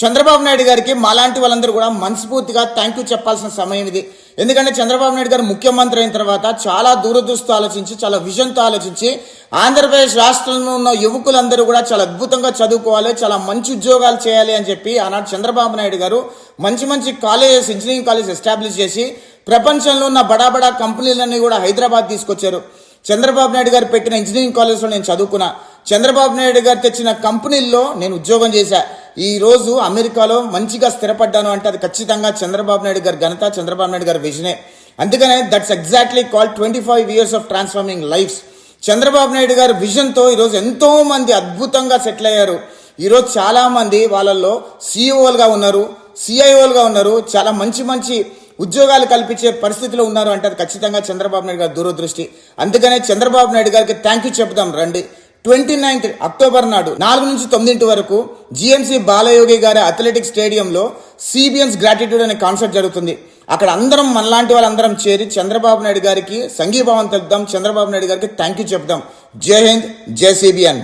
చంద్రబాబు నాయుడు గారికి మాలాంటి వాళ్ళందరూ కూడా మనస్ఫూర్తిగా థ్యాంక్ యూ చెప్పాల్సిన సమయం ఇది. ఎందుకంటే చంద్రబాబు నాయుడు గారు ముఖ్యమంత్రి అయిన తర్వాత చాలా దూరదృష్టితో ఆలోచించి చాలా విజన్తో ఆలోచించి ఆంధ్రప్రదేశ్ రాష్ట్రంలో ఉన్న యువకులందరూ కూడా చాలా అద్భుతంగా చదువుకోవాలి చాలా మంచి ఉద్యోగాలు చేయాలి అని చెప్పి ఆనాడు చంద్రబాబు నాయుడు గారు మంచి మంచి కాలేజెస్ ఇంజనీరింగ్ కాలేజ్ ఎస్టాబ్లిష్ చేసి ప్రపంచంలో ఉన్న బడా బడా కంపెనీలన్నీ కూడా హైదరాబాద్ తీసుకొచ్చారు. చంద్రబాబు నాయుడు గారు పెట్టిన ఇంజనీరింగ్ కాలేజ్లో నేను చదువుకున్నా. చంద్రబాబు నాయుడు గారు తెచ్చిన కంపెనీల్లో నేను ఉద్యోగం చేశా. ఈ రోజు అమెరికాలో మంచిగా స్థిరపడ్డాను అంటే అది ఖచ్చితంగా చంద్రబాబు నాయుడు గారి ఘనత చంద్రబాబు నాయుడు గారి విజనే అందుకనే that's exactly call twenty five years of transforming lives Chandrababu Naidu గారి విజన్తో ఈరోజు ఎంతో మంది అద్భుతంగా సెటిల్ అయ్యారు. ఈరోజు చాలామంది వాళ్ళల్లో సిఇఓలుగా ఉన్నారు సిఐఓలుగా ఉన్నారు చాలా మంచి మంచి ఉద్యోగాలు కల్పించే పరిస్థితిలో ఉన్నారు అంటే అది ఖచ్చితంగా చంద్రబాబు నాయుడు గారి దూరదృష్టి. అందుకనే చంద్రబాబు నాయుడు గారికి థ్యాంక్ యూ చెప్దాం రండి. ట్వంటీ నైన్త్ అక్టోబర్ నాడు నాలుగు నుంచి తొమ్మిదింటి వరకు జిఎంసి బాలయోగి గారి అథ్లెటిక్ స్టేడియంలో సిబిఎన్స్ గ్రాటిట్యూడ్ అనే కాన్సర్ట్ జరుగుతుంది. అక్కడ అందరం మనలాంటి వాళ్ళందరం చేరి చంద్రబాబు నాయుడు గారికి సంఘీభావం తెలుపుదాం చంద్రబాబు నాయుడు గారికి థ్యాంక్ యూ చెప్దాం. జై హింద్ జై సిబిఎన్.